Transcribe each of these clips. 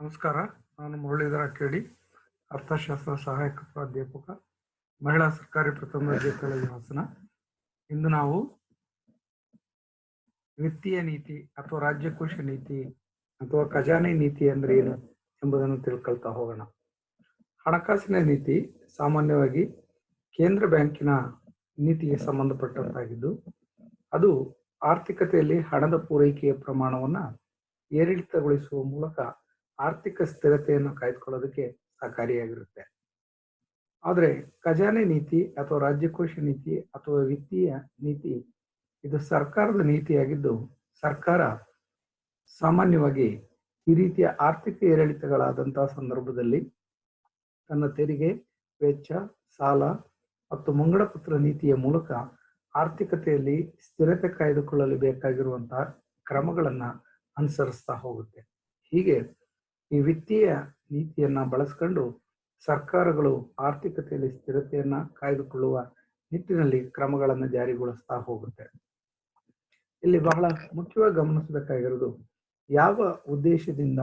ನಮಸ್ಕಾರ, ನಾನು ಮುರಳೀಧರ ಕೇಳಿ, ಅರ್ಥಶಾಸ್ತ್ರ ಸಹಾಯಕ ಪ್ರಾಧ್ಯಾಪಕ, ಮಹಿಳಾ ಸರ್ಕಾರಿ ಪ್ರಥಮ ಕಾಲೇಜು ಹಾಸನ. ಇಂದು ನಾವು ವಿತ್ತೀಯ ನೀತಿ ಅಥವಾ ರಾಜ್ಯಕೋಶ ನೀತಿ ಅಥವಾ ಖಜಾನೆ ನೀತಿ ಅಂದ್ರೆ ಏನು ಎಂಬುದನ್ನು ತಿಳ್ಕೊಳ್ತಾ ಹೋಗೋಣ. ಹಣಕಾಸಿನ ನೀತಿ ಸಾಮಾನ್ಯವಾಗಿ ಕೇಂದ್ರ ಬ್ಯಾಂಕಿನ ನೀತಿಗೆ ಸಂಬಂಧಪಟ್ಟಂತಾಗಿದ್ದು, ಅದು ಆರ್ಥಿಕತೆಯಲ್ಲಿ ಹಣದ ಪೂರೈಕೆಯ ಪ್ರಮಾಣವನ್ನು ಏರಿಳಿತಗೊಳಿಸುವ ಮೂಲಕ ಆರ್ಥಿಕ ಸ್ಥಿರತೆಯನ್ನು ಕಾಯ್ದುಕೊಳ್ಳೋದಕ್ಕೆ ಸಹಕಾರಿಯಾಗಿರುತ್ತೆ. ಆದರೆ ಖಜಾನೆ ನೀತಿ ಅಥವಾ ರಾಜ್ಯಕೋಶ ನೀತಿ ಅಥವಾ ವಿತ್ತೀಯ ನೀತಿ, ಇದು ಸರ್ಕಾರದ ನೀತಿಯಾಗಿದ್ದು, ಸರ್ಕಾರ ಸಾಮಾನ್ಯವಾಗಿ ಈ ರೀತಿಯ ಆರ್ಥಿಕ ಏರಿಳಿತಗಳಾದಂತಹ ಸಂದರ್ಭದಲ್ಲಿ ತನ್ನ ತೆರಿಗೆ, ವೆಚ್ಚ, ಸಾಲ ಮತ್ತು ಮುಂಗಡಪತ್ರ ನೀತಿಯ ಮೂಲಕ ಆರ್ಥಿಕತೆಯಲ್ಲಿ ಸ್ಥಿರತೆ ಕಾಯ್ದುಕೊಳ್ಳಲು ಬೇಕಾಗಿರುವಂತಹ ಕ್ರಮಗಳನ್ನು ಅನುಸರಿಸ್ತಾ ಹೋಗುತ್ತೆ. ಹೀಗೆ ಈ ವಿತ್ತೀಯ ನೀತಿಯನ್ನ ಬಳಸ್ಕೊಂಡು ಸರ್ಕಾರಗಳು ಆರ್ಥಿಕತೆಯಲ್ಲಿ ಸ್ಥಿರತೆಯನ್ನ ಕಾಯ್ದುಕೊಳ್ಳುವ ನಿಟ್ಟಿನಲ್ಲಿ ಕ್ರಮಗಳನ್ನು ಜಾರಿಗೊಳಿಸ್ತಾ ಹೋಗುತ್ತೆ. ಇಲ್ಲಿ ಬಹಳ ಮುಖ್ಯವಾಗಿ ಗಮನಿಸಬೇಕಾಗಿರೋದು ಯಾವ ಉದ್ದೇಶದಿಂದ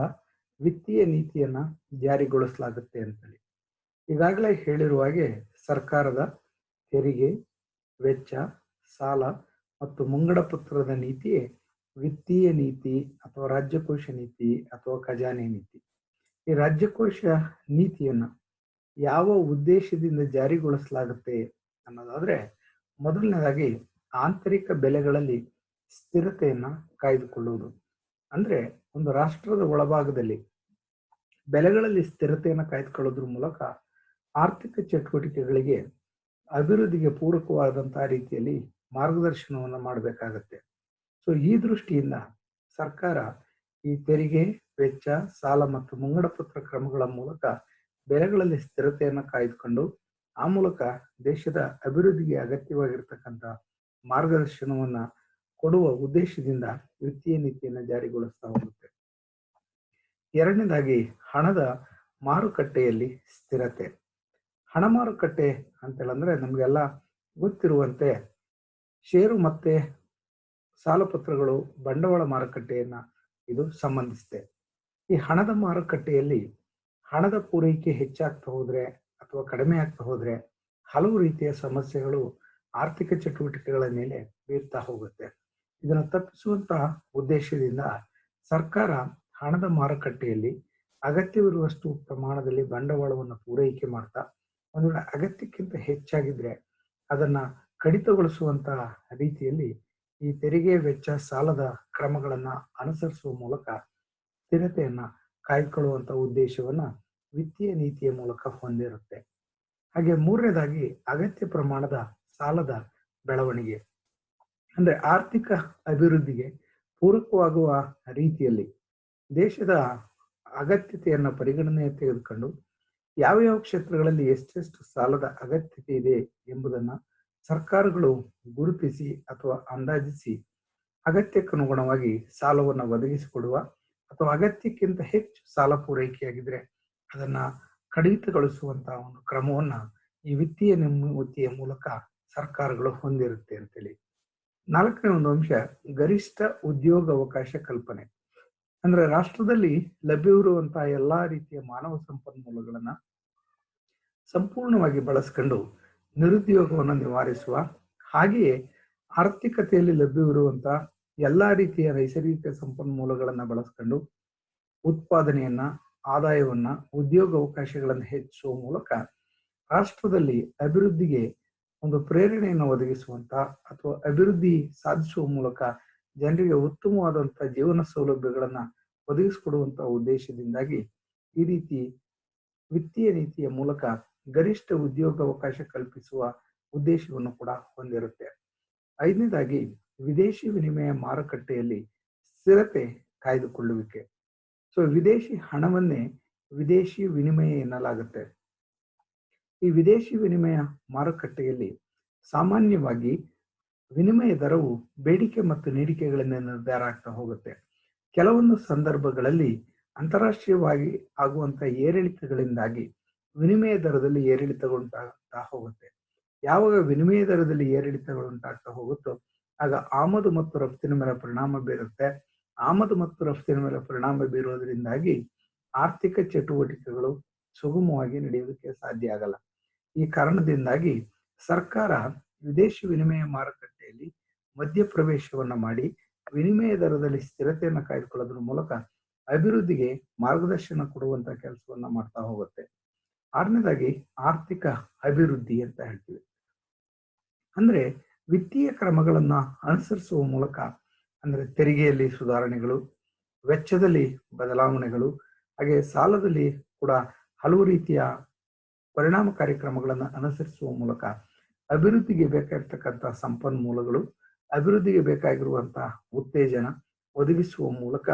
ವಿತ್ತೀಯ ನೀತಿಯನ್ನ ಜಾರಿಗೊಳಿಸಲಾಗುತ್ತೆ ಅಂತೇಳಿ. ಈಗಾಗಲೇ ಹೇಳಿರುವ ಹಾಗೆ ಸರ್ಕಾರದ ತೆರಿಗೆ, ವೆಚ್ಚ, ಸಾಲ ಮತ್ತು ಮುಂಗಡ ಪತ್ರದ ನೀತಿಯೇ ವಿತ್ತೀಯ ನೀತಿ ಅಥವಾ ರಾಜ್ಯಕೋಶ ನೀತಿ ಅಥವಾ ಖಜಾನೆ ನೀತಿ. ಈ ರಾಜ್ಯಕೋಶ ನೀತಿಯನ್ನು ಯಾವ ಉದ್ದೇಶದಿಂದ ಜಾರಿಗೊಳಿಸಲಾಗುತ್ತೆ ಅನ್ನೋದಾದ್ರೆ ಮೊದಲನೇದಾಗಿ ಆಂತರಿಕ ಬೆಲೆಗಳಲ್ಲಿ ಸ್ಥಿರತೆಯನ್ನು ಕಾಯ್ದುಕೊಳ್ಳುವುದು. ಅಂದ್ರೆ ಒಂದು ರಾಷ್ಟ್ರದ ಒಳಭಾಗದಲ್ಲಿ ಬೆಲೆಗಳಲ್ಲಿ ಸ್ಥಿರತೆಯನ್ನು ಕಾಯ್ದುಕೊಳ್ಳೋದ್ರ ಮೂಲಕ ಆರ್ಥಿಕ ಚಟುವಟಿಕೆಗಳಿಗೆ ಅಭಿವೃದ್ಧಿಗೆ ಪೂರಕವಾದಂತಹ ರೀತಿಯಲ್ಲಿ ಮಾರ್ಗದರ್ಶನವನ್ನು ಮಾಡಬೇಕಾಗತ್ತೆ. ಸೊ ಈ ದೃಷ್ಟಿಯಿಂದ ಸರ್ಕಾರ ಈ ತೆರಿಗೆ ವೆಚ್ಚ, ಸಾಲ ಮತ್ತು ಮುಂಗಡ ಪತ್ರ ಕ್ರಮಗಳ ಮೂಲಕ ಬೆಲೆಗಳಲ್ಲಿ ಸ್ಥಿರತೆಯನ್ನು ಕಾಯ್ದುಕೊಂಡು, ಆ ಮೂಲಕ ದೇಶದ ಅಭಿವೃದ್ಧಿಗೆ ಅಗತ್ಯವಾಗಿರ್ತಕ್ಕಂಥ ಮಾರ್ಗದರ್ಶನವನ್ನ ಕೊಡುವ ಉದ್ದೇಶದಿಂದ ವಿತ್ತೀಯ ನೀತಿಯನ್ನು ಜಾರಿಗೊಳಿಸ್ತಾ ಹೋಗುತ್ತೆ. ಎರಡನೇದಾಗಿ ಹಣದ ಮಾರುಕಟ್ಟೆಯಲ್ಲಿ ಸ್ಥಿರತೆ. ಹಣ ಮಾರುಕಟ್ಟೆ ಅಂತೇಳಂದ್ರೆ ನಮಗೆಲ್ಲ ಗೊತ್ತಿರುವಂತೆ ಷೇರು ಮತ್ತೆ ಸಾಲಪತ್ರಗಳು ಬಂಡವಾಳ ಮಾರುಕಟ್ಟೆಯನ್ನ ಇದು ಸಂಬಂಧಿಸಿದೆ. ಈ ಹಣದ ಮಾರುಕಟ್ಟೆಯಲ್ಲಿ ಹಣದ ಪೂರೈಕೆ ಹೆಚ್ಚಾಗ್ತಾ ಹೋದ್ರೆ ಅಥವಾ ಕಡಿಮೆ ಆಗ್ತಾ ಹೋದ್ರೆ ಹಲವು ರೀತಿಯ ಸಮಸ್ಯೆಗಳು ಆರ್ಥಿಕ ಚಟುವಟಿಕೆಗಳ ಮೇಲೆ ಬೀರ್ತಾ ಹೋಗುತ್ತೆ. ಇದನ್ನು ತಪ್ಪಿಸುವಂತಹ ಉದ್ದೇಶದಿಂದ ಸರ್ಕಾರ ಹಣದ ಮಾರುಕಟ್ಟೆಯಲ್ಲಿ ಅಗತ್ಯವಿರುವಷ್ಟು ಪ್ರಮಾಣದಲ್ಲಿ ಬಂಡವಾಳವನ್ನು ಪೂರೈಕೆ ಮಾಡ್ತಾ ಒಂದು ವೇಳೆ ಅಗತ್ಯಕ್ಕಿಂತ ಹೆಚ್ಚಾಗಿದ್ರೆ ಅದನ್ನ ಕಡಿತಗೊಳಿಸುವಂತಹ ರೀತಿಯಲ್ಲಿ ಈ ತೆರಿಗೆ ವೆಚ್ಚ ಸಾಲದ ಕ್ರಮಗಳನ್ನ ಅನುಸರಿಸುವ ಮೂಲಕ ಸ್ಥಿರತೆಯನ್ನ ಕಾಯ್ಕೊಳ್ಳುವಂತ ಉದ್ದೇಶವನ್ನ ವಿತ್ತೀಯ ನೀತಿಯ ಮೂಲಕ ಹೊಂದಿರುತ್ತೆ. ಹಾಗೆ ಮೂರನೇದಾಗಿ ಅಗತ್ಯ ಪ್ರಮಾಣದ ಸಾಲದ ಬೆಳವಣಿಗೆ. ಅಂದ್ರೆ ಆರ್ಥಿಕ ಅಭಿವೃದ್ಧಿಗೆ ಪೂರಕವಾಗುವ ರೀತಿಯಲ್ಲಿ ದೇಶದ ಅಗತ್ಯತೆಯನ್ನ ಪರಿಗಣನೆ ತೆಗೆದುಕೊಂಡು ಯಾವ ಯಾವ ಕ್ಷೇತ್ರಗಳಲ್ಲಿ ಎಷ್ಟೆಷ್ಟು ಸಾಲದ ಅಗತ್ಯತೆ ಇದೆ ಎಂಬುದನ್ನ ಸರ್ಕಾರಗಳು ಗುರುತಿಸಿ ಅಥವಾ ಅಂದಾಜಿಸಿ ಅಗತ್ಯಕ್ಕನುಗುಣವಾಗಿ ಸಾಲವನ್ನು ಒದಗಿಸಿಕೊಡುವ ಅಥವಾ ಅಗತ್ಯಕ್ಕಿಂತ ಹೆಚ್ಚು ಸಾಲ ಪೂರೈಕೆಯಾಗಿದ್ರೆ ಅದನ್ನ ಕಡಿತಗೊಳಿಸುವಂತಹ ಒಂದು ಕ್ರಮವನ್ನ ಈ ವಿತ್ತೀಯ ನಿಮ್ಮತಿಯ ಮೂಲಕ ಸರ್ಕಾರಗಳು ಹೊಂದಿರುತ್ತೆ ಅಂತೇಳಿ. ನಾಲ್ಕನೇ ಒಂದು ಅಂಶ, ಗರಿಷ್ಠ ಉದ್ಯೋಗ ಅವಕಾಶ ಕಲ್ಪನೆ. ಅಂದ್ರೆ ರಾಷ್ಟ್ರದಲ್ಲಿ ಲಭ್ಯವಿರುವಂತಹ ಎಲ್ಲಾ ರೀತಿಯ ಮಾನವ ಸಂಪನ್ಮೂಲಗಳನ್ನ ಸಂಪೂರ್ಣವಾಗಿ ಬಳಸ್ಕೊಂಡು ನಿರುದ್ಯೋಗವನ್ನು ನಿವಾರಿಸುವ, ಹಾಗೆಯೇ ಆರ್ಥಿಕತೆಯಲ್ಲಿ ಲಭ್ಯವಿರುವಂತಹ ಎಲ್ಲಾ ರೀತಿಯ ನೈಸರ್ಗಿಕ ಸಂಪನ್ಮೂಲಗಳನ್ನ ಬಳಸ್ಕೊಂಡು ಉತ್ಪಾದನೆಯನ್ನ, ಆದಾಯವನ್ನ, ಉದ್ಯೋಗ ಅವಕಾಶಗಳನ್ನು ಹೆಚ್ಚಿಸುವ ಮೂಲಕ ರಾಷ್ಟ್ರದಲ್ಲಿ ಅಭಿವೃದ್ಧಿಗೆ ಒಂದು ಪ್ರೇರಣೆಯನ್ನು ಒದಗಿಸುವಂತ ಅಥವಾ ಅಭಿವೃದ್ಧಿ ಸಾಧಿಸುವ ಮೂಲಕ ಜನರಿಗೆ ಉತ್ತಮವಾದಂತಹ ಜೀವನ ಸೌಲಭ್ಯಗಳನ್ನ ಒದಗಿಸಿಕೊಡುವಂತಹ ಉದ್ದೇಶದಿಂದಾಗಿ ಈ ರೀತಿ ವಿತ್ತೀಯ ನೀತಿಯ ಮೂಲಕ ಗರಿಷ್ಠ ಉದ್ಯೋಗ ಅವಕಾಶ ಕಲ್ಪಿಸುವ ಉದ್ದೇಶವನ್ನು ಕೂಡ ಹೊಂದಿರುತ್ತೆ. ಐದನೇದಾಗಿ ವಿದೇಶಿ ವಿನಿಮಯ ಮಾರುಕಟ್ಟೆಯಲ್ಲಿ ಸ್ಥಿರತೆ ಕಾಯ್ದುಕೊಳ್ಳುವಿಕೆ. ಸೊ ವಿದೇಶಿ ಹಣವನ್ನೇ ವಿದೇಶಿ ವಿನಿಮಯ ಎನ್ನಲಾಗುತ್ತೆ. ಈ ವಿದೇಶಿ ವಿನಿಮಯ ಮಾರುಕಟ್ಟೆಯಲ್ಲಿ ಸಾಮಾನ್ಯವಾಗಿ ವಿನಿಮಯ ದರವು ಬೇಡಿಕೆ ಮತ್ತು ನೀಡಿಕೆಗಳಿಂದ ನಿರ್ಧಾರ ಆಗ್ತಾ ಹೋಗುತ್ತೆ. ಕೆಲವೊಂದು ಸಂದರ್ಭಗಳಲ್ಲಿ ಅಂತಾರಾಷ್ಟ್ರೀಯವಾಗಿ ಆಗುವಂತಹ ಏರಿಳಿತಗಳಿಂದಾಗಿ ವಿನಿಮಯ ದರದಲ್ಲಿ ಏರಿಳಿತಗಳುಂಟಾಗ್ತಾ ಹೋಗುತ್ತೆ. ಯಾವಾಗ ವಿನಿಮಯ ದರದಲ್ಲಿ ಏರಿಳಿತಗಳು ಉಂಟಾಗ್ತಾ ಹೋಗುತ್ತೋ ಆಗ ಆಮದು ಮತ್ತು ರಫ್ತಿನ ಮೇಲೆ ಪರಿಣಾಮ ಬೀರುತ್ತೆ. ಆಮದು ಮತ್ತು ರಫ್ತಿನ ಮೇಲೆ ಪರಿಣಾಮ ಬೀರೋದ್ರಿಂದಾಗಿ ಆರ್ಥಿಕ ಚಟುವಟಿಕೆಗಳು ಸುಗಮವಾಗಿ ನಡೆಯೋದಕ್ಕೆ ಸಾಧ್ಯ ಆಗಲ್ಲ. ಈ ಕಾರಣದಿಂದಾಗಿ ಸರ್ಕಾರ ವಿದೇಶಿ ವಿನಿಮಯ ಮಾರುಕಟ್ಟೆಯಲ್ಲಿ ಮಧ್ಯಪ್ರವೇಶವನ್ನ ಮಾಡಿ ವಿನಿಮಯ ದರದಲ್ಲಿ ಸ್ಥಿರತೆಯನ್ನು ಕಾಯ್ದುಕೊಳ್ಳೋದ್ರ ಮೂಲಕ ಅಭಿವೃದ್ಧಿಗೆ ಮಾರ್ಗದರ್ಶನ ಕೊಡುವಂತ ಕೆಲಸವನ್ನ ಮಾಡ್ತಾ ಹೋಗುತ್ತೆ. ಆರನೇದಾಗಿ ಆರ್ಥಿಕ ಅಭಿವೃದ್ಧಿ ಅಂತ ಹೇಳ್ತೀವಿ. ಅಂದ್ರೆ ವಿತ್ತೀಯ ಕ್ರಮಗಳನ್ನ ಅನುಸರಿಸುವ ಮೂಲಕ ಅಂದ್ರೆ ತೆರಿಗೆಯಲ್ಲಿ ಸುಧಾರಣೆಗಳು, ವೆಚ್ಚದಲ್ಲಿ ಬದಲಾವಣೆಗಳು, ಹಾಗೆ ಸಾಲದಲ್ಲಿ ಕೂಡ ಹಲವು ರೀತಿಯ ಪರಿಣಾಮಕಾರಿ ಕ್ರಮಗಳನ್ನು ಅನುಸರಿಸುವ ಮೂಲಕ ಅಭಿವೃದ್ಧಿಗೆ ಬೇಕಾಗಿರ್ತಕ್ಕಂಥ ಸಂಪನ್ಮೂಲಗಳು, ಅಭಿವೃದ್ಧಿಗೆ ಬೇಕಾಗಿರುವಂತಹ ಉತ್ತೇಜನ ಒದಗಿಸುವ ಮೂಲಕ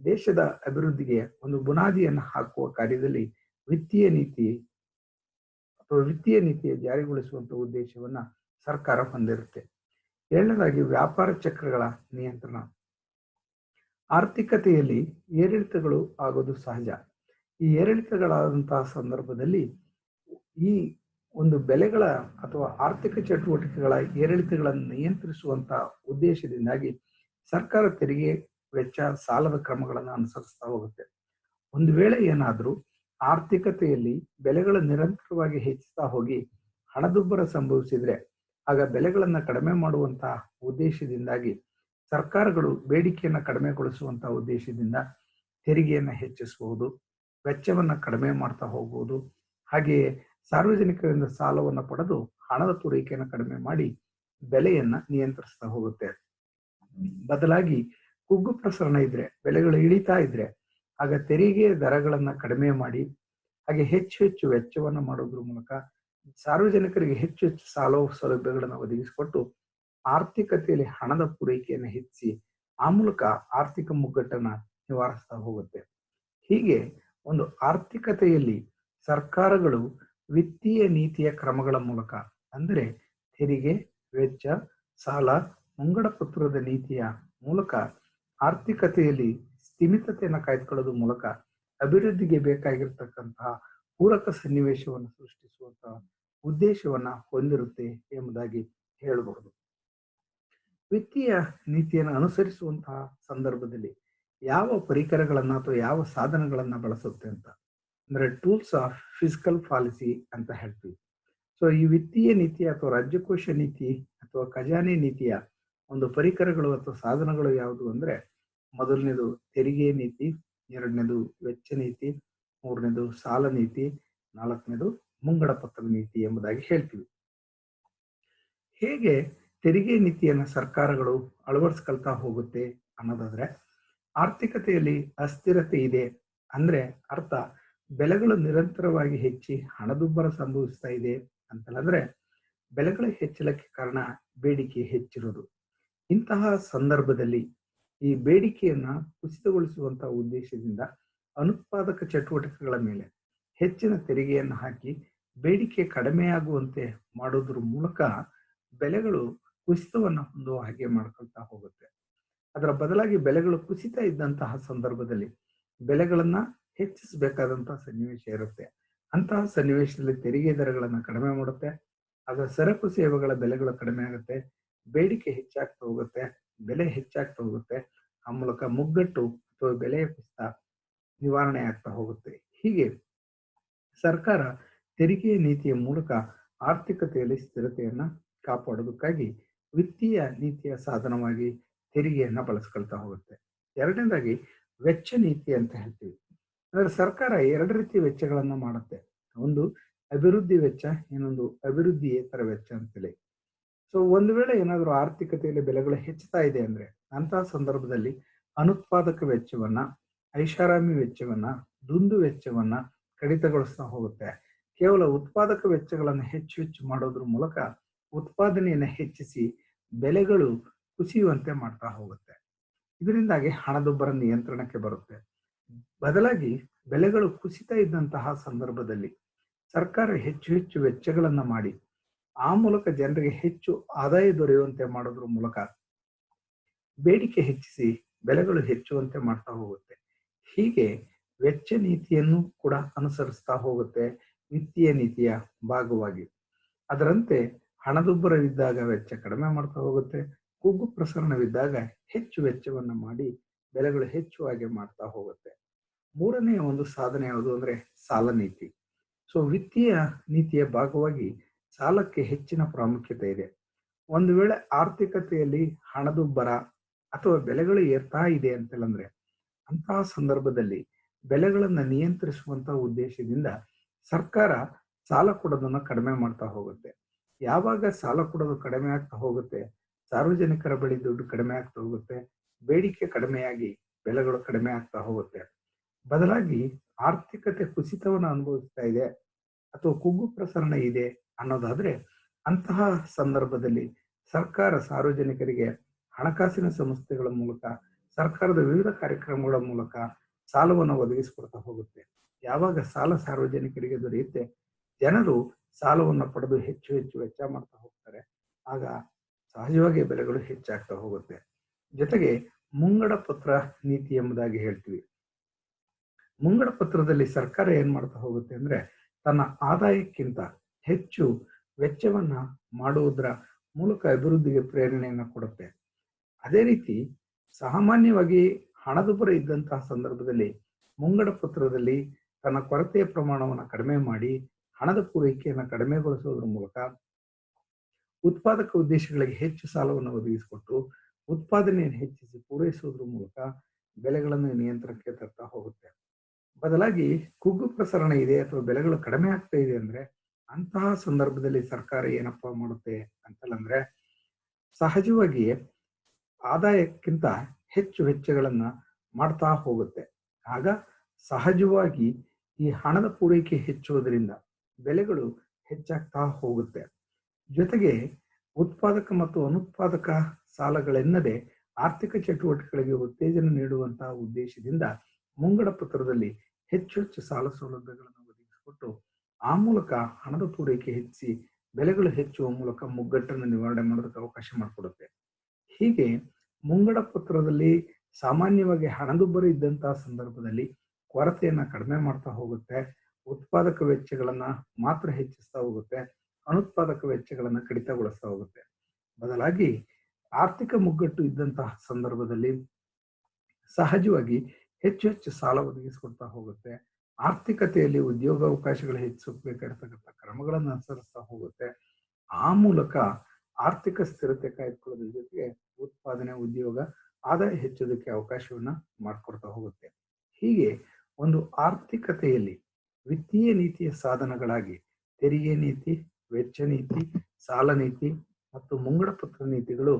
ದೇಶದ ಅಭಿವೃದ್ಧಿಗೆ ಒಂದು ಬುನಾದಿಯನ್ನು ಹಾಕುವ ಕಾರ್ಯದಲ್ಲಿ ವಿತ್ತೀಯ ನೀತಿ ಅಥವಾ ವಿತ್ತೀಯ ನೀತಿಯ ಜಾರಿಗೊಳಿಸುವಂತಹ ಉದ್ದೇಶವನ್ನ ಸರ್ಕಾರ ಹೊಂದಿರುತ್ತೆ. ಎರಡನೇದಾಗಿ ವ್ಯಾಪಾರ ಚಕ್ರಗಳ ನಿಯಂತ್ರಣ. ಆರ್ಥಿಕತೆಯಲ್ಲಿ ಏರಿಳಿತಗಳು ಆಗೋದು ಸಹಜ. ಈ ಏರಿಳಿತಗಳಾದಂತಹ ಸಂದರ್ಭದಲ್ಲಿ ಈ ಒಂದು ಬೆಲೆಗಳ ಅಥವಾ ಆರ್ಥಿಕ ಚಟುವಟಿಕೆಗಳ ಏರಿಳಿತಗಳನ್ನು ನಿಯಂತ್ರಿಸುವಂತಹ ಉದ್ದೇಶದಿಂದಾಗಿ ಸರ್ಕಾರ ತೆರಿಗೆ, ವೆಚ್ಚ, ಸಾಲದ ಕ್ರಮಗಳನ್ನು ಅನುಸರಿಸ್ತಾ ಹೋಗುತ್ತೆ. ಒಂದು ವೇಳೆ ಏನಾದರೂ ಆರ್ಥಿಕತೆಯಲ್ಲಿ ಬೆಲೆಗಳು ನಿರಂತರವಾಗಿ ಹೆಚ್ಚುತ್ತಾ ಹೋಗಿ ಹಣದುಬ್ಬರ ಸಂಭವಿಸಿದ್ರೆ ಆಗ ಬೆಲೆಗಳನ್ನು ಕಡಿಮೆ ಮಾಡುವಂತಹ ಉದ್ದೇಶದಿಂದಾಗಿ ಸರ್ಕಾರಗಳು ಬೇಡಿಕೆಯನ್ನು ಕಡಿಮೆಗೊಳಿಸುವಂತಹ ಉದ್ದೇಶದಿಂದ ತೆರಿಗೆಯನ್ನು ಹೆಚ್ಚಿಸಬಹುದು, ವೆಚ್ಚವನ್ನ ಕಡಿಮೆ ಮಾಡ್ತಾ ಹೋಗುವುದು ಹಾಗೆಯೇ ಸಾರ್ವಜನಿಕರಿಂದ ಸಾಲವನ್ನು ಪಡೆದು ಹಣದ ಪೂರೈಕೆಯನ್ನು ಕಡಿಮೆ ಮಾಡಿ ಬೆಲೆಯನ್ನ ನಿಯಂತ್ರಿಸ್ತಾ ಹೋಗುತ್ತೆ. ಬದಲಾಗಿ ಕುಗ್ಗು ಪ್ರಸರಣ ಇದ್ರೆ, ಬೆಲೆಗಳು ಇಳಿತಾ ಇದ್ರೆ, ಆಗ ತೆರಿಗೆ ದರಗಳನ್ನ ಕಡಿಮೆ ಮಾಡಿ, ಹಾಗೆ ಹೆಚ್ಚು ಹೆಚ್ಚು ವೆಚ್ಚವನ್ನು ಮಾಡೋದ್ರ ಮೂಲಕ ಸಾರ್ವಜನಿಕರಿಗೆ ಹೆಚ್ಚು ಹೆಚ್ಚು ಸಾಲ ಸೌಲಭ್ಯಗಳನ್ನು ಒದಗಿಸಿಕೊಟ್ಟು ಆರ್ಥಿಕತೆಯಲ್ಲಿ ಹಣದ ಪೂರೈಕೆಯನ್ನು ಹೆಚ್ಚಿಸಿ ಆ ಮೂಲಕ ಆರ್ಥಿಕ ಮುಗ್ಗಟ್ಟನ್ನು ನಿವಾರಿಸ್ತಾ ಹೋಗುತ್ತೆ. ಹೀಗೆ ಒಂದು ಆರ್ಥಿಕತೆಯಲ್ಲಿ ಸರ್ಕಾರಗಳು ವಿತ್ತೀಯ ನೀತಿಯ ಕ್ರಮಗಳ ಮೂಲಕ ಅಂದರೆ ತೆರಿಗೆ, ವೆಚ್ಚ, ಸಾಲ ಮುಂಗಡ ಪತ್ರದ ನೀತಿಯ ಮೂಲಕ ಆರ್ಥಿಕತೆಯಲ್ಲಿ ಸ್ಥಿಮಿತತೆಯನ್ನು ಕಾಯ್ದುಕೊಳ್ಳೋದ್ರ ಮೂಲಕ ಅಭಿವೃದ್ಧಿಗೆ ಬೇಕಾಗಿರ್ತಕ್ಕಂತಹ ಪೂರಕ ಸನ್ನಿವೇಶವನ್ನು ಸೃಷ್ಟಿಸುವಂತಹ ಉದ್ದೇಶವನ್ನ ಹೊಂದಿರುತ್ತೆ ಎಂಬುದಾಗಿ ಹೇಳಬಹುದು. ವಿತ್ತೀಯ ನೀತಿಯನ್ನು ಅನುಸರಿಸುವಂತಹ ಸಂದರ್ಭದಲ್ಲಿ ಯಾವ ಪರಿಕರಗಳನ್ನ ಅಥವಾ ಯಾವ ಸಾಧನಗಳನ್ನ ಬಳಸುತ್ತೆ ಅಂತ? ಅಂದ್ರೆ ಟೂಲ್ಸ್ ಆಫ್ ಫಿಸಿಕಲ್ ಪಾಲಿಸಿ ಅಂತ ಹೇಳ್ತೀವಿ. ಸೊ, ಈ ವಿತ್ತೀಯ ನೀತಿ ಅಥವಾ ರಾಜ್ಯಕೋಶ ನೀತಿ ಅಥವಾ ಖಜಾನೆ ನೀತಿಯ ಒಂದು ಪರಿಕರಗಳು ಅಥವಾ ಸಾಧನಗಳು ಯಾವುದು ಅಂದ್ರೆ ಮೊದಲನೇದು ತೆರಿಗೆ ನೀತಿ, ಎರಡನೇದು ವೆಚ್ಚ ನೀತಿ, ಮೂರನೇದು ಸಾಲ ನೀತಿ, ನಾಲ್ಕನೇದು ಮುಂಗಡ ಪತ್ರ ನೀತಿ ಎಂಬುದಾಗಿ ಹೇಳ್ತೀವಿ. ಹೇಗೆ ತೆರಿಗೆ ನೀತಿಯನ್ನ ಸರ್ಕಾರಗಳು ಅಳವಡಿಸ್ಕೊಳ್ತಾ ಹೋಗುತ್ತೆ ಅನ್ನೋದಾದ್ರೆ, ಆರ್ಥಿಕತೆಯಲ್ಲಿ ಅಸ್ಥಿರತೆ ಇದೆ ಅಂದ್ರೆ ಅರ್ಥ, ಬೆಲೆಗಳು ನಿರಂತರವಾಗಿ ಹೆಚ್ಚಿ ಹಣದುಬ್ಬರ ಸಂಭವಿಸ್ತಾ ಇದೆ ಅಂತಂದ್ರೆ ಬೆಲೆಗಳ ಹೆಚ್ಚಳಕ್ಕೆ ಕಾರಣ ಬೇಡಿಕೆ ಹೆಚ್ಚಿರೋದು. ಇಂತಹ ಸಂದರ್ಭದಲ್ಲಿ ಈ ಬೇಡಿಕೆಯನ್ನ ಕುಸಿತಗೊಳಿಸುವಂತಹ ಉದ್ದೇಶದಿಂದ ಅನುತ್ಪಾದಕ ಚಟುವಟಿಕೆಗಳ ಮೇಲೆ ಹೆಚ್ಚಿನ ತೆರಿಗೆಯನ್ನು ಹಾಕಿ ಬೇಡಿಕೆ ಕಡಿಮೆಯಾಗುವಂತೆ ಮಾಡೋದ್ರ ಮೂಲಕ ಬೆಲೆಗಳು ಕುಸಿತವನ್ನು ಹೊಂದುವ ಹಾಗೆ ಮಾಡ್ಕೊಳ್ತಾ ಹೋಗುತ್ತೆ. ಅದರ ಬದಲಾಗಿ ಬೆಲೆಗಳು ಕುಸಿತ ಇದ್ದಂತಹ ಸಂದರ್ಭದಲ್ಲಿ ಬೆಲೆಗಳನ್ನ ಹೆಚ್ಚಿಸಬೇಕಾದಂತಹ ಸನ್ನಿವೇಶ ಇರುತ್ತೆ. ಅಂತಹ ಸನ್ನಿವೇಶದಲ್ಲಿ ತೆರಿಗೆ ದರಗಳನ್ನು ಕಡಿಮೆ ಮಾಡುತ್ತೆ. ಆಗ ಸರಕು ಸೇವೆಗಳ ಬೆಲೆಗಳು ಕಡಿಮೆ ಆಗುತ್ತೆ. ಬೇಡಿಕೆ ಹೆಚ್ಚಾಗ್ತಾ ಹೋಗುತ್ತೆ. ಬೆಲೆ ಹೆಚ್ಚಾಗ್ತಾ ಹೋಗುತ್ತೆ. ಆ ಮೂಲಕ ಮುಗ್ಗಟ್ಟು ಅಥವಾ ಬೆಲೆಯ ಕುಸಿತ ನಿವಾರಣೆ ಆಗ್ತಾ ಹೋಗುತ್ತೆ. ಹೀಗೆ ಸರ್ಕಾರ ತೆರಿಗೆ ನೀತಿಯ ಮೂಲಕ ಆರ್ಥಿಕತೆಯಲ್ಲಿ ಸ್ಥಿರತೆಯನ್ನ ಕಾಪಾಡೋದಕ್ಕಾಗಿ ವಿತ್ತೀಯ ನೀತಿಯ ಸಾಧನವಾಗಿ ತೆರಿಗೆಯನ್ನ ಬಳಸ್ಕೊಳ್ತಾ ಹೋಗುತ್ತೆ. ಎರಡನೇದಾಗಿ ವೆಚ್ಚ ನೀತಿ ಅಂತ ಹೇಳ್ತೀವಿ. ಅಂದ್ರೆ ಸರ್ಕಾರ ಎರಡು ರೀತಿ ವೆಚ್ಚಗಳನ್ನ ಮಾಡುತ್ತೆ. ಒಂದು ಅಭಿವೃದ್ಧಿ ವೆಚ್ಚ, ಇನ್ನೊಂದು ಅಭಿವೃದ್ಧಿಯೇತರ ವೆಚ್ಚ ಅಂತೇಳಿ. ಸೊ ಒಂದು ವೇಳೆ ಏನಾದರೂ ಆರ್ಥಿಕತೆಯಲ್ಲಿ ಬೆಲೆಗಳು ಹೆಚ್ಚುತ್ತಾ ಇದೆ ಅಂದ್ರೆ ಅಂತಹ ಸಂದರ್ಭದಲ್ಲಿ ಅನುತ್ಪಾದಕ ವೆಚ್ಚವನ್ನ, ಐಷಾರಾಮಿ ವೆಚ್ಚವನ್ನ, ದುಂದು ವೆಚ್ಚವನ್ನ ಕಡಿತಗೊಳಿಸ್ತಾ ಹೋಗುತ್ತೆ. ಕೇವಲ ಉತ್ಪಾದಕ ವೆಚ್ಚಗಳನ್ನು ಹೆಚ್ಚು ಹೆಚ್ಚು ಮಾಡೋದ್ರ ಮೂಲಕ ಉತ್ಪಾದನೆಯನ್ನು ಹೆಚ್ಚಿಸಿ ಬೆಲೆಗಳು ಕುಸಿಯುವಂತೆ ಮಾಡ್ತಾ ಹೋಗುತ್ತೆ. ಇದರಿಂದಾಗಿ ಹಣದುಬ್ಬರ ನಿಯಂತ್ರಣಕ್ಕೆ ಬರುತ್ತೆ. ಬದಲಾಗಿ ಬೆಲೆಗಳು ಕುಸಿತ ಇದ್ದಂತಹ ಸಂದರ್ಭದಲ್ಲಿ ಸರ್ಕಾರ ಹೆಚ್ಚು ಹೆಚ್ಚು ವೆಚ್ಚಗಳನ್ನು ಮಾಡಿ ಆ ಮೂಲಕ ಜನರಿಗೆ ಹೆಚ್ಚು ಆದಾಯ ದೊರೆಯುವಂತೆ ಮಾಡೋದ್ರ ಮೂಲಕ ಬೇಡಿಕೆ ಹೆಚ್ಚಿಸಿ ಬೆಲೆಗಳು ಹೆಚ್ಚುವಂತೆ ಮಾಡ್ತಾ ಹೋಗುತ್ತೆ. ಹೀಗೆ ವೆಚ್ಚ ನೀತಿಯನ್ನು ಕೂಡ ಅನುಸರಿಸ್ತಾ ಹೋಗುತ್ತೆ, ವಿತ್ತೀಯ ನೀತಿಯ ಭಾಗವಾಗಿ. ಅದರಂತೆ ಹಣದುಬ್ಬರವಿದ್ದಾಗ ವೆಚ್ಚ ಕಡಿಮೆ ಮಾಡ್ತಾ ಹೋಗುತ್ತೆ ಕುಗ್ಗು ಪ್ರಸರಣವಿದ್ದಾಗ ಹೆಚ್ಚು ವೆಚ್ಚವನ್ನು ಮಾಡಿ ಬೆಲೆಗಳು ಹೆಚ್ಚು ಹಾಗೆ ಮಾಡ್ತಾ ಹೋಗುತ್ತೆ. ಮೂರನೆಯ ಒಂದು ಸಾಧನೆ ಯಾವುದು ಅಂದ್ರೆ ಸಾಲ ನೀತಿ. ಸೊ ವಿತ್ತೀಯ ನೀತಿಯ ಭಾಗವಾಗಿ ಸಾಲಕ್ಕೆ ಹೆಚ್ಚಿನ ಪ್ರಾಮುಖ್ಯತೆ ಇದೆ. ಒಂದು ವೇಳೆ ಆರ್ಥಿಕತೆಯಲ್ಲಿ ಹಣದುಬ್ಬರ ಅಥವಾ ಬೆಲೆಗಳು ಏರ್ತಾ ಇದೆ ಅಂತಂದ್ರೆ ಅಂತಹ ಸಂದರ್ಭದಲ್ಲಿ ಬೆಲೆಗಳನ್ನ ನಿಯಂತ್ರಿಸುವಂತ ಉದ್ದೇಶದಿಂದ ಸರ್ಕಾರ ಸಾಲ ಕೊಡೋದನ್ನ ಕಡಿಮೆ ಮಾಡ್ತಾ ಹೋಗುತ್ತೆ. ಯಾವಾಗ ಸಾಲ ಕೊಡೋದು ಕಡಿಮೆ ಆಗ್ತಾ ಹೋಗುತ್ತೆ, ಸಾರ್ವಜನಿಕರ ಬಳಿ ದುಡ್ಡು ಕಡಿಮೆ ಆಗ್ತಾ ಹೋಗುತ್ತೆ, ಬೇಡಿಕೆ ಕಡಿಮೆಯಾಗಿ ಬೆಲೆಗಳು ಕಡಿಮೆ ಆಗ್ತಾ ಹೋಗುತ್ತೆ. ಬದಲಾಗಿ ಆರ್ಥಿಕತೆ ಕುಸಿತವನ್ನು ಅನುಭವಿಸ್ತಾ ಇದೆ, ಅಥವಾ ಕುಗ್ಗು ಪ್ರಸರಣ ಇದೆ ಅನ್ನೋದಾದ್ರೆ ಅಂತಹ ಸಂದರ್ಭದಲ್ಲಿ ಸರ್ಕಾರ ಸಾರ್ವಜನಿಕರಿಗೆ ಹಣಕಾಸಿನ ಸಂಸ್ಥೆಗಳ ಮೂಲಕ, ಸರ್ಕಾರದ ವಿವಿಧ ಕಾರ್ಯಕ್ರಮಗಳ ಮೂಲಕ ಸಾಲವನ್ನು ಒದಗಿಸಿಕೊಡ್ತಾ ಹೋಗುತ್ತೆ. ಯಾವಾಗ ಸಾಲ ಸಾರ್ವಜನಿಕರಿಗೆ ದೊರೆಯುತ್ತೆ, ಜನರು ಸಾಲವನ್ನು ಪಡೆದು ಹೆಚ್ಚು ಹೆಚ್ಚು ವೆಚ್ಚ ಮಾಡ್ತಾ ಹೋಗ್ತಾರೆ. ಆಗ ಸಹಜವಾಗಿ ಬೆಲೆಗಳು ಹೆಚ್ಚಾಗ್ತಾ ಹೋಗುತ್ತೆ. ಜೊತೆಗೆ ಮುಂಗಡ ಪತ್ರ ನೀತಿ ಎಂಬುದಾಗಿ ಹೇಳ್ತೀವಿ. ಮುಂಗಡ ಪತ್ರದಲ್ಲಿ ಸರ್ಕಾರ ಏನ್ ಮಾಡ್ತಾ ಹೋಗುತ್ತೆ ಅಂದ್ರೆ, ತನ್ನ ಆದಾಯಕ್ಕಿಂತ ಹೆಚ್ಚು ವೆಚ್ಚವನ್ನ ಮಾಡುವುದರ ಮೂಲಕ ಅಭಿವೃದ್ಧಿಗೆ ಪ್ರೇರಣೆಯನ್ನು ಕೊಡುತ್ತೆ. ಅದೇ ರೀತಿ ಸಾಮಾನ್ಯವಾಗಿ ಹಣದುಬ್ಬರ ಇದ್ದಂತಹ ಸಂದರ್ಭದಲ್ಲಿ ಮುಂಗಡ ಪತ್ರದಲ್ಲಿ ತನ್ನ ಕೊರತೆಯ ಪ್ರಮಾಣವನ್ನು ಕಡಿಮೆ ಮಾಡಿ, ಹಣದ ಪೂರೈಕೆಯನ್ನು ಕಡಿಮೆಗೊಳಿಸುವುದರ ಮೂಲಕ ಉತ್ಪಾದಕ ಉದ್ದೇಶಗಳಿಗೆ ಹೆಚ್ಚು ಸಾಲವನ್ನು ಒದಗಿಸಿಕೊಟ್ಟು, ಉತ್ಪಾದನೆಯನ್ನು ಹೆಚ್ಚಿಸಿ ಪೂರೈಸುವುದರ ಮೂಲಕ ಬೆಲೆಗಳನ್ನು ನಿಯಂತ್ರಣಕ್ಕೆ ತರ್ತಾ ಹೋಗುತ್ತೆ. ಬದಲಾಗಿ ಕುಗ್ಗು ಪ್ರಸರಣ ಇದೆ ಅಥವಾ ಬೆಲೆಗಳು ಕಡಿಮೆ ಆಗ್ತಾ ಇದೆ ಅಂದ್ರೆ ಅಂತಹ ಸಂದರ್ಭದಲ್ಲಿ ಸರ್ಕಾರ ಏನಪ್ಪಾ ಮಾಡುತ್ತೆ ಅಂತಂದ್ರೆ ಸಹಜವಾಗಿ ಆದಾಯಕ್ಕಿಂತ ಹೆಚ್ಚು ವೆಚ್ಚಗಳನ್ನ ಮಾಡ್ತಾ ಹೋಗುತ್ತೆ. ಆಗ ಸಹಜವಾಗಿ ಈ ಹಣದ ಪೂರೈಕೆ ಹೆಚ್ಚುವುದರಿಂದ ಬೆಲೆಗಳು ಹೆಚ್ಚಾಗ್ತಾ ಹೋಗುತ್ತೆ. ಜೊತೆಗೆ ಉತ್ಪಾದಕ ಮತ್ತು ಅನುತ್ಪಾದಕ ಸಾಲಗಳೆನ್ನದೆ ಆರ್ಥಿಕ ಚಟುವಟಿಕೆಗಳಿಗೆ ಉತ್ತೇಜನ ನೀಡುವಂತಹ ಉದ್ದೇಶದಿಂದ ಮುಂಗಡ ಪತ್ರದಲ್ಲಿ ಹೆಚ್ಚು ಹೆಚ್ಚು ಸಾಲ ಸೌಲಭ್ಯಗಳನ್ನು ಒದಗಿಸಿಕೊಟ್ಟು ಆ ಮೂಲಕ ಹಣದ ಪೂರೈಕೆ ಹೆಚ್ಚಿಸಿ ಬೆಲೆಗಳು ಹೆಚ್ಚುವ ಮೂಲಕ ಮುಗ್ಗಟ್ಟನ್ನು ನಿವಾರಣೆ ಮಾಡೋದಕ್ಕೆ ಅವಕಾಶ ಮಾಡಿಕೊಡುತ್ತೆ. ಹೀಗೆ ಮುಂಗಡ ಪತ್ರದಲ್ಲಿ ಸಾಮಾನ್ಯವಾಗಿ ಹಣದುಬ್ಬರ ಇದ್ದಂತಹ ಸಂದರ್ಭದಲ್ಲಿ ಕೊರತೆಯನ್ನು ಕಡಿಮೆ ಮಾಡ್ತಾ ಹೋಗುತ್ತೆ. ಉತ್ಪಾದಕ ವೆಚ್ಚಗಳನ್ನ ಮಾತ್ರ ಹೆಚ್ಚಿಸ್ತಾ ಹೋಗುತ್ತೆ. ಅನುತ್ಪಾದಕ ವೆಚ್ಚಗಳನ್ನ ಕಡಿತಗೊಳಿಸ್ತಾ ಹೋಗುತ್ತೆ. ಬದಲಾಗಿ ಆರ್ಥಿಕ ಮುಗ್ಗಟ್ಟು ಇದ್ದಂತಹ ಸಂದರ್ಭದಲ್ಲಿ ಸಹಜವಾಗಿ ಹೆಚ್ಚು ಹೆಚ್ಚು ಸಾಲ ಒದಗಿಸಿಕೊಡ್ತಾ ಹೋಗುತ್ತೆ. ಆರ್ಥಿಕತೆಯಲ್ಲಿ ಉದ್ಯೋಗಾವಕಾಶಗಳು ಹೆಚ್ಚಿಸಬೇಕಾಗಿರ್ತಕ್ಕಂಥ ಕ್ರಮಗಳನ್ನು ಅನುಸರಿಸ್ತಾ ಹೋಗುತ್ತೆ. ಆ ಮೂಲಕ ಆರ್ಥಿಕ ಸ್ಥಿರತೆ ಕಾಯ್ದುಕೊಳ್ಳೋದ್ರ ಜೊತೆಗೆ ಉತ್ಪಾದನೆ, ಉದ್ಯೋಗ ಆದಾಯ ಹೆಚ್ಚೋದಕ್ಕೆ ಅವಕಾಶವನ್ನ ಮಾಡಿಕೊಡ್ತಾ ಹೋಗುತ್ತೆ. ಹೀಗೆ ಒಂದು ಆರ್ಥಿಕತೆಯಲ್ಲಿ ವಿತ್ತೀಯ ನೀತಿಯ ಸಾಧನಗಳಾಗಿ ತೆರಿಗೆ ನೀತಿ, ವೆಚ್ಚ ನೀತಿ, ಸಾಲ ನೀತಿ ಮತ್ತು ಮುಂಗಡ ಪತ್ರ ನೀತಿಗಳು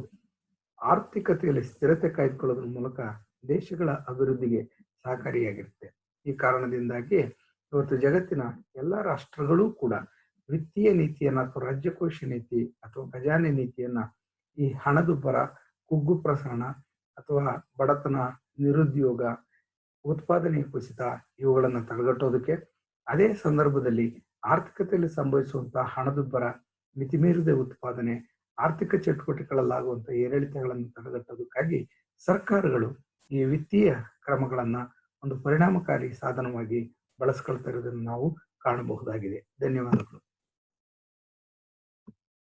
ಆರ್ಥಿಕತೆಯಲ್ಲಿ ಸ್ಥಿರತೆ ಕಾಯ್ದುಕೊಳ್ಳೋದ್ರ ಮೂಲಕ ದೇಶಗಳ ಅಭಿವೃದ್ಧಿಗೆ ಸಹಕಾರಿಯಾಗಿರುತ್ತೆ. ಈ ಕಾರಣದಿಂದಾಗಿ ಇವತ್ತು ಜಗತ್ತಿನ ಎಲ್ಲ ರಾಷ್ಟ್ರಗಳೂ ಕೂಡ ವಿತ್ತೀಯ ನೀತಿಯನ್ನ ಅಥವಾ ರಾಜ್ಯಕೋಶ ನೀತಿ ಅಥವಾ ಖಜಾನೆ ನೀತಿಯನ್ನ ಈ ಹಣದುಬ್ಬರ, ಕುಗ್ಗು ಪ್ರಸರಣ ಅಥವಾ ಬಡತನ, ನಿರುದ್ಯೋಗ, ಉತ್ಪಾದನೆ ಕುಸಿತ ಇವುಗಳನ್ನು ತಡೆಗಟ್ಟೋದಕ್ಕೆ ಅದೇ ಸಂದರ್ಭದಲ್ಲಿ ಆರ್ಥಿಕತೆಯಲ್ಲಿ ಸಂಭವಿಸುವಂತಹ ಹಣದುಬ್ಬರ, ಮಿತಿಮೀರಿದ ಉತ್ಪಾದನೆ, ಆರ್ಥಿಕ ಚಟುವಟಿಕೆಗಳಲ್ಲಾಗುವಂತಹ ಏರಿಳಿತಗಳನ್ನು ತಡೆಗಟ್ಟೋದಕ್ಕಾಗಿ ಸರ್ಕಾರಗಳು ಈ ವಿತ್ತೀಯ ಕ್ರಮಗಳನ್ನ ಒಂದು ಪರಿಣಾಮಕಾರಿ ಸಾಧನವಾಗಿ ಬಳಸ್ಕೊಳ್ತಾ ಇರೋದನ್ನು ನಾವು ಕಾಣಬಹುದಾಗಿದೆ. ಧನ್ಯವಾದಗಳು.